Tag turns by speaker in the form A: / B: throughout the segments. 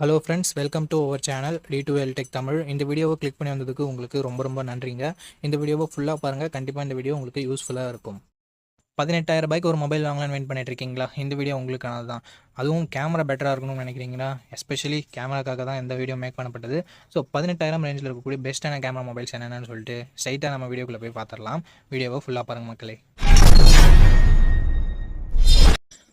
A: Hello friends welcome to our channel T two L tech Tamil இந்த வீடியோவை click பண்ணி வந்ததுக்கு உங்களுக்கு ரொம்ப ரொம்ப நன்றிங்க. இந்த வீடியோவை ஃபுல்லாக பாருங்கள் கண்டிப்பாக இந்த வீடியோ உங்களுக்கு யூஸ்ஃபுல்லாக இருக்கும். பதினெட்டாயிரம் ரூபாய்க்கு ஒரு மொபைல் வாங்கலாம்னு வெயிட் பண்ணிட்டு இருக்கீங்களா? இந்த வீடியோ உங்களுக்கானது தான் அதுவும் கேமரா பெட்டராக இருக்கணும்னு நினைக்கிறீங்களா? எஸ்பெஷலி கேமராக்காக தான் இந்த வீடியோ மேக் பண்ணப்பட்டது. ஸோ பதினெட்டாயிரம் ரேஞ்சில் இருக்கக்கூடிய பெஸ்ட்டான கேமரா மொபைல்ஸ் என்னென்னு சொல்லிட்டு ஸ்ட்ரைட்டாக நம்ம வீடியோக்குள்ளே போய் பார்த்துடலாம். வீடியோவை ஃபுல்லாக பாருங்கள் மக்களே.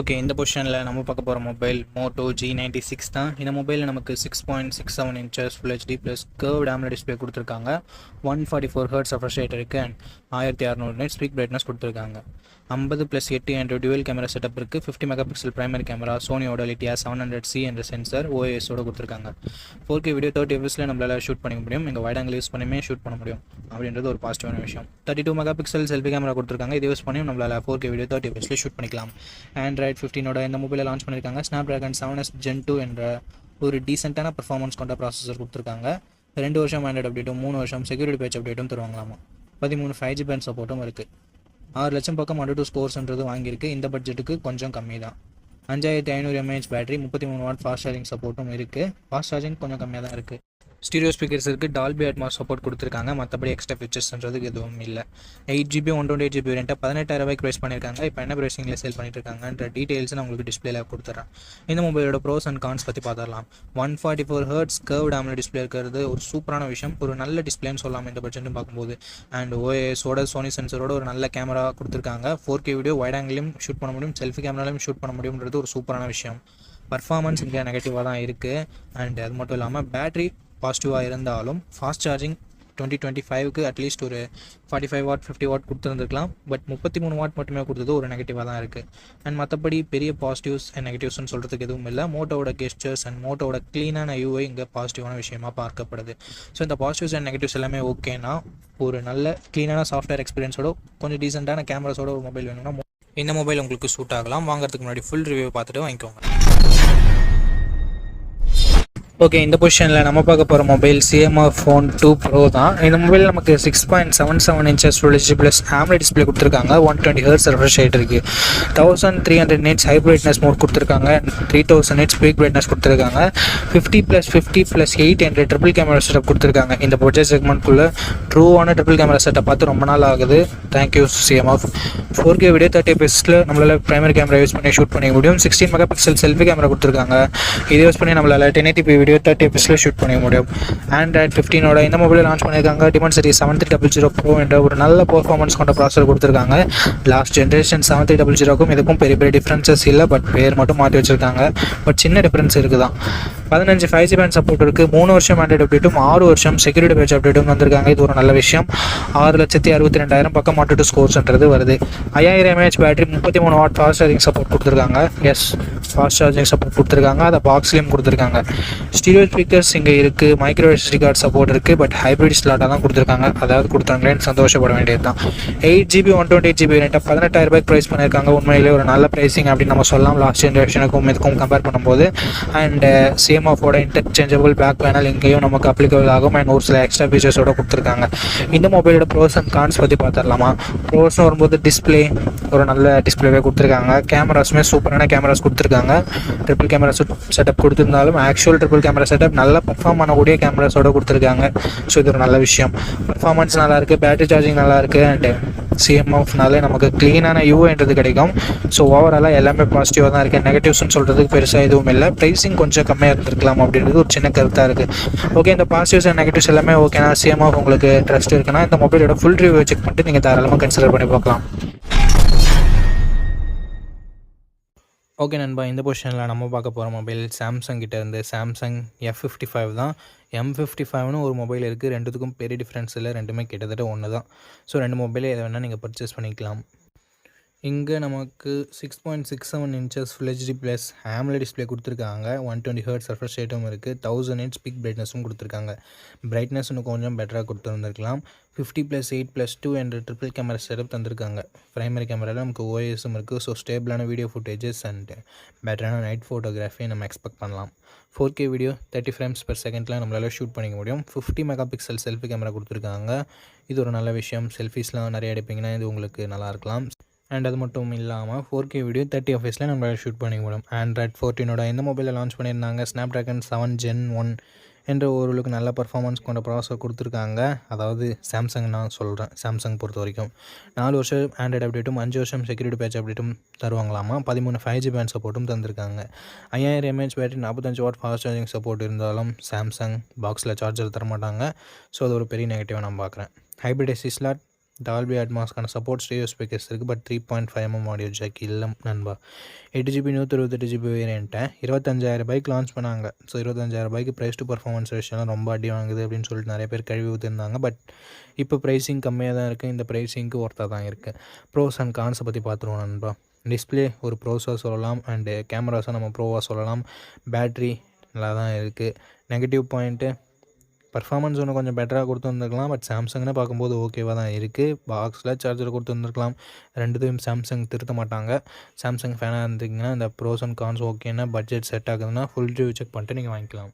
A: ஓகே இந்த பொசிஷனில் நம்ம பார்க்க போகிற mobile Moto G ninety six தான். இந்த மொபைலில் நமக்கு six point six seven inches full HD plus curve டேம்ல display கொடுத்துருக்காங்க. One forty four hertz refresh rate இருக்குது அண்ட் ஆயிரத்தி அறநூறு நைட் ஸ்பீக் பிரைட்னஸ் கொடுத்துருக்காங்க. ஐம்பது ப்ளஸ் எட்டு என்ற டுவெல் கேமரா செட்டப் இருக்குது fifty mega pixel primary camera சோனியோட லிட்டியா seven hundred C என்ற சென்சர் ஓஎஸோட கொடுத்துருக்காங்க. ஃபோர் கே வீடியோ தேர்ட்டி எஃப்எஸில் நம்மளால் ஷூட் பண்ணிக்க முடியும். எங்கள் வைட் ஆங்கிள் யூஸ் பண்ணியுமே ஷூட் பண்ண முடியும். அப்படின்றது ஒரு பாசிட்டிவான விஷயம். Thirty two mega pixel selfie camera கொடுத்துருக்காங்க. இது யூஸ் பண்ணியும் நம்மளால் ஃபோர் கே வீடியோ தேர்ட்டி எஃப்எஸில் ஷூட் பண்ணிக்கலாம். அண்ட் ஆண்ட்ராய்ட் ஃபிஃப்டினோட இந்த மொபைலை லான்ச் பண்ணியிருக்காங்க Snapdragon seven S Gen two என்ற ஒரு டீசெண்டான பர்ஃபார்மன்ஸ் கொண்ட ப்ராசஸர் கொடுத்துருக்காங்க. ரெண்டு வருஷம் ஆண்ட்ராய்ட் அப்டேட்டும் மூணு வருஷம் செக்யூரிட்டி பேட்ச் அப்டேட்டும் தருவாங்களாமா? பதிமூணு ஃபைவ் ஜி பேண்ட் சப்போர்ட்டும் இருக்குது ஆறு லட்சம் பக்கம் அண்டர் டூ ஸ்கோர்ஸ்ன்றது வாங்கியிருக்கு. இந்த பட்ஜெட்டுக்கு கொஞ்சம் கம்மி தான். அஞ்சாயிரத்தி ஐநூறு எம்ஏஹெச் பேட்டரி முப்பத்தி மூணு வாட் ஃபாஸ்ட் சார்ஜிங் சப்போர்ட்டும் இருக்குது ஃபாஸ்ட் சார்ஜிங் கொஞ்சம் கம்மியாக தான் இருக்குது ஸ்டீரியோ ஸ்பீக்கர்ஸுக்கு டால்பி அட்மாஸ் சப்போர்ட் கொடுத்துருக்காங்க. மற்றபடி எக்ஸ்ட்ரா ஃபீச்சர்ஸ்ன்றதுக்கு எதுவும் இல்லை. Eight GB one twenty eight GB ரெண்டாக பதினெட்டாயிரம் ரூபாய்க்கு ப்ரைஸ் பண்ணியிருக்காங்க இப்போ என்ன ப்ரைஸிங்கில் சேல் பண்ணிட்டு இருக்காங்கன்ற டீட்டெயில்ஸ் நான் உங்களுக்கு டிஸ்பிளேல கொடுத்துட்றேன் இந்த மொபைலோட ப்ரோஸ் அண்ட் கான்ஸ் பற்றி பார்த்துடலாம். One forty four hertz curve ஆம்ல display இருக்கிறது ஒரு சூப்பரான விஷயம். ஒரு நல்ல டிஸ்பிளேன்னு சொல்லலாம் இந்த பட்ஜெட்னு பார்க்கும்போது. அண்ட் ஓஎஸோட சோனி சென்சரோட ஒரு நல்ல கேமரா கொடுத்துருக்காங்க. ஃபோர் கே வீடியோ வைட் ஆங்கிலையும் ஷூட் பண்ண முடியும். செல்ஃபி கேமராலையும் ஷூட் பண்ண முடியும்ன்றது ஒரு சூப்பரான விஷயம். பர்ஃபார்மன்ஸ் இங்கே நெகட்டிவாக தான் இருக்குது அண்ட் அது மட்டும் இல்லாமல் பேட்டரி பாசிட்டிவாக இருந்தாலும் ஃபாஸ்ட் சார்ஜிங் டுவெண்ட்டி டுவெண்ட்டி ஃபைவ்க்கு அட்லீஸ்ட் ஒரு forty five watt fifty watt கொடுத்துருந்துருக்கலாம். But முப்பத்தி மூணு வாட் மட்டுமே கொடுத்தது ஒரு நெகட்டிவாக தான் இருக்குது அண்ட் மற்றபடி பெரிய பாசிட்டிவ்ஸ் அண்ட் நெகட்டிவ்ஸ்னு சொல்கிறதுக்கு எதுவும் இல்லை. மோட்டோவோட கெஸ்டர்ஸ் அண்ட் மோட்டோட க்ளீனான யூஐ இங்கே பாசிட்டிவான விஷயமா பார்க்கப்படுது. ஸோ இந்த பாசிட்டிவ்ஸ் அண்ட் நெகட்டிவ்ஸ் எல்லாமே ஓகேனா ஒரு நல்ல க்ளீனான சாஃப்ட்வேர் எக்ஸ்பீரியன்ஸோட கொஞ்சம் டீசெண்டான கேமராஸோட ஒரு மொபைல் வேணும்னா இந்த மொபைல் உங்களுக்கு சூட் ஆகலாம். வாங்குறதுக்கு முன்னாடி ஃபுல் ரிவ்யூ பார்த்துட்டு வாங்கிக்கோங்க. ஓகே இந்த பொசிஷனில் நம்ம பார்க்க போகிற mobile CMF phone two pro தான். இந்த மொபைல் நமக்கு six point seven seven inches full plus Omble display கொடுத்துருக்காங்க. ஒன் டுவெண்ட்டி ஹர்ஸ் ரெஃப்ரெஷ் ஆகிட்டு இருக்கு. Thousand three hundred nits high brightness mode கொடுத்துருக்காங்க. Three thousand nits peak brightness கொடுத்துருக்காங்க. Fifty plus fifty plus eight hundred triple camera setup கொடுத்துருக்காங்க. இந்த budget செக்மெண்ட்குள்ளே ட்ரூவான triple camera setup பார்த்து ரொம்ப நாள் ஆகுது. Thank you CMF four K video thirty பெஸ்ட்டில் நம்மளால் ப்ரைமரி கேமரா யூஸ் பண்ணி ஷூட் பண்ணிக்க முடியும். Sixteen mega pixel selfie camera கொடுத்துருக்காங்க. இதை யூஸ் பண்ணி நம்மளால் டென் எயிட்டி வீடியோ தேர்ட்டி எபிஸில் ஷூட் பண்ணிக்க முடியும். ஆண்ட்ராய்ட் ஃபிஃப்டீனோட இந்த மொபைல் லான்ச் பண்ணியிருக்காங்க. Dimensity seven three double zero pro என்ற ஒரு நல்ல பர்ஃபார்மன்ஸ் கொண்ட ப்ராசர் கொடுத்துருக்காங்க. Last generation seven three double ஜீரோக்கும் இதுக்கும் பெரிய பெரிய டிஃப்ரென்சஸ் இல்லை பட் பேர் மட்டும் மாற்றி வச்சிருக்காங்க. பட் சின்ன டிஃப்ரென்ஸ் இருக்குது தான் பதினஞ்சு ஃபைவ் ஜி பேண்ட் சப்போர்ட் இருக்குது மூணு வருஷம் ஆண்ட்ராய்டு அப்டேட்டும் ஆறு வருஷம் செக்யூரிட்டி பேட்ச் அப்டேட்டும் வந்திருக்காங்க. இது ஒரு நல்ல விஷயம். ஆறு லட்சத்தி அறுபத்தி ரெண்டாயிரம் பக்கம் மாட்டு ஸ்கோர்ஸ்ன்றது வருது. ஐயாயிரம் எம்ஏஹெச் பேட்டரி முப்பத்தி மூணு வாட் ஃபாஸ்ட் சார்ஜிங் சப்போர்ட் கொடுத்துருக்காங்க. எஸ் ஃபாஸ்ட் சார்ஜிங் சப்போர்ட் கொடுத்துருக்காங்க. அதை பாக்ஸ்லேயும் கொடுத்துருக்காங்க. ஸ்டீரியோ ஸ்பீக்கர்ஸ் இங்கே இருக்குது மைக்ரோ எஸ்டி கார்டு சப்போர்ட் இருக்குது பட் ஹைப்ரிட் ஸ்லாட்டாக தான் கொடுத்துருக்காங்க. அதாவது கொடுத்தாங்களேன்னு சந்தோஷப்பட வேண்டியது தான். Eight GB one twenty eight GB ரெண்டாக பதினெட்டாயிரம் ரூபாய்க்கு ப்ரைஸ் பண்ணியிருக்காங்க. உண்மையிலே ஒரு நல்ல ப்ரைஸிங் அப்படின்னு நம்ம சொல்லலாம். லாஸ்ட் ஜென்ரேஷனுக்கும் இதுக்கும் கம்பேர் பண்ணும்போது. அண்ட் சேம் ஆஃபோட இன்டர்சேஞ்சபிள் பேக் பேனல் இங்கேயும் நமக்கு அப்ளிகபிள் ஆகும். அண்ட் ஒரு சில எக்ஸ்ட்ரா ஃபீச்சர்ஸோட கொடுத்துருக்காங்க. இந்த மொபைலோட ப்ரோஸ் அண்ட் கான்ஸ் பற்றி பார்த்துடலாமா? க்ளோஸாக வரும்போது டிஸ்பிளே ஒரு நல்ல டிஸ்பிளேவே கொடுத்துருக்காங்க. கேமராஸுமே சூப்பரான கேமராஸ் கொடுத்துருக்காங்க. ட்ரிபிள் கேமரா செட்டப் கொடுத்துருந்தாலும் ஆக்சுவல் ட்ரிபிள் கேமரா செட்டப் நல்லா பர்ஃபார்ம் பண்ணக்கூடிய கேமராஸோட கொடுத்துருக்காங்க. ஸோ இது ஒரு நல்ல விஷயம். பர்ஃபார்மன்ஸ் நல்லாயிருக்கு பேட்டரி சார்ஜிங் நல்லா இருக்குது அண்ட் சிஎம்எஃப்னாலே நமக்கு க்ளீனான யூஏன்றது கிடைக்கும். ஸோ ஓவராலாக எல்லாமே பாசிட்டிவாக தான் இருக்குது நெகட்டிவ்ஸ்னு சொல்கிறதுக்கு பெருசாக எதுவும் இல்லை. ப்ரைஸிங் கொஞ்சம் கம்மியாக இருந்திருக்கலாம் அப்படின்றது ஒரு சின்ன கருத்தாக இருக்குது ஓகே இந்த பாசிட்டிவ்ஸ் அண்ட் நெகட்டிவ்ஸ் எல்லாமே ஓகேனா சிஎம்எஃப் உங்களுக்கு ட்ரஸ்ட் இருக்குன்னா இந்த மொபைலோட ஃபுல் ரிவ்யூ செக் பண்ணிட்டு நீங்கள் தாராளமாக கன்சிடர் பண்ணி பார்க்கலாம். ஓகே நண்பா இந்த பொசிஷனில் நம்ம பார்க்க போகிற மொபைல் சாம்சங் கிட்டேருந்து சாம்சங் எஃப் ஃபிஃப்டி ஃபைவ் தான். எம் ஃபிஃப்டி ஃபைவ்னு ஒரு மொபைல் இருக்குது ரெண்டுத்துக்கும் பெரிய டிஃப்ரென்ஸ் இல்லை. ரெண்டுமே கிட்டத்தட்ட ஒன்று தான் ஸோ ரெண்டு மொபைலே எதை வேணால் நீங்கள் பர்ச்சேஸ் பண்ணிக்கலாம். இங்கே நமக்கு six point six seven inches full HD plus ஹேம்ல display கொடுத்துருக்காங்க. ஒன் டுவெண்ட்டி ஹர்ட் சர்ஃபர் ரேட்டும் இருக்குது தௌசண்ட் எயிட் ஸ்பீக் பிரைட்னஸும் கொடுத்துருக்காங்க. பிரைட்னஸ் இன்னும் கொஞ்சம் பெட்டராக கொடுத்துருந்துருக்கலாம். Fifty plus eight plus two என்ற ட்ரிபிள் கேமரா செட்டப் தந்திருக்காங்க. ப்ரைமரி கேமராவில் நமக்கு ஓஎஸும் இருக்குது ஸோ ஸ்டேபிளான வீடியோ ஃபுட்டேஜஸ் அண்ட் பெட்டரான நைட் ஃபோட்டோகிராஃபி நம்ம எக்ஸ்பெக்ட் பண்ணலாம். Four K video thirty frames per செகண்டில் நம்மளால் ஷூட் பண்ணிக்க முடியும். Fifty mega pixel selfie camera கொடுத்துருக்காங்க. இது ஒரு நல்ல விஷயம். செல்ஃபீஸ்லாம் நிறைய எடுப்பீங்கன்னா இது உங்களுக்கு நல்லா இருக்கலாம். அண்ட் அது மட்டும் இல்லாமல் ஃபோர் கே வீடியோ தேர்ட்டி ஆஃபீஸில் நம்மளால் ஷூட் பண்ணிக்க முடியும் ஆண்ட்ராய்ட் ஃபோர்டீனோட இந்த மொபைலில் லான்ச் பண்ணியிருந்தாங்க. Snapdragon seven gen one என்ற ஓரளவுக்கு நல்ல பர்ஃபார்மன்ஸ் கொண்ட ப்ராசஸர் கொடுத்துருக்காங்க. அதாவது சாம்சங் நான் சொல்கிறேன் சாம்சங் பொறுத்த வரைக்கும். நாலு வருஷம் ஆண்ட்ராய்டு அப்டேட்டும் அஞ்சு வருஷம் செக்யூரிட்டி பேட்ச் அப்டேட்டும் தருவாங்களாமா? பதிமூணு ஃபைவ் ஜி பேண்ட் சப்போர்ட்டும் தந்திருக்காங்க. ஐயாயிரம் எம்ஏஹெச் பேட்டரி நாற்பத்தஞ்சு வாட் ஃபாஸ்ட் சார்ஜிங் சப்போர்ட் இருந்தாலும் சாம்சங் பாக்ஸில் சார்ஜர் தரமாட்டாங்க. ஸோ அது ஒரு பெரிய நெகட்டிவாக நான் பார்க்குறேன். ஹைப்ரிட் எஸ்சி ஸ்லாட் டால்பி அட்மாஸ்க்கான சப்போர்ட் ஸ்டேடியோ ஸ்பீக்கர்ஸ் இருக்குது but three point five MM audio jack இல்லை நண்பா. எட்டு ஜிபி நூற்றி இருபத்தெட்டு ஜிபி வேரியண்ட்டை இருபத்தஞ்சாயிரம் பைக் லான்ச் பண்ணாங்க. ஸோ இருபத்தஞ்சாயிரம் பைக்கு ப்ரைஸ் டு பர்ஃபார்மன்ஸ் விஷயம்லாம் ரொம்ப அடி வாங்குது அப்படின்னு சொல்லிட்டு நிறைய பேர் கழுவி ஊற்றிருந்தாங்க பட் இப்போ ப்ரைஸிங் கம்மியாக தான் இருக்குது இந்த ப்ரைஸிங்க்கு ஒர்த்தாக தான் இருக்குது ப்ரோஸ் அண்ட் கான்ஸை பற்றி பார்த்துருவோம் நண்பா. டிஸ்பிளே ஒரு ப்ரோஸாக சொல்லலாம் அண்டு கேமராஸாக நம்ம ப்ரோவாக சொல்லலாம். பேட்ரி நல்லா தான் இருக்குது நெகட்டிவ் பாயிண்ட்டு பர்ஃபார்மன்ஸ் ஒன்று கொஞ்சம் பெட்டராக கொடுத்துருந்துருக்கலாம் பட் சாம்சங்னு பார்க்கும்போது ஓகேவாக தான் இருக்குது பாக்ஸில் சார்ஜர் கொடுத்துருந்துருக்கலாம் ரெண்டுத்தையும் சாம்சங் திருத்த மாட்டாங்க. சாம்சங் ஃபேனாக இருந்தீங்கன்னா இந்த ப்ரோஸ் அண்ட் கான்ஸ் ஓகேன்னா பட்ஜெட் செட் ஆகுதுன்னா ஃபுல் ரிவ்யூ செக் பண்ணிட்டு நீங்கள் வாங்கிக்கலாம்.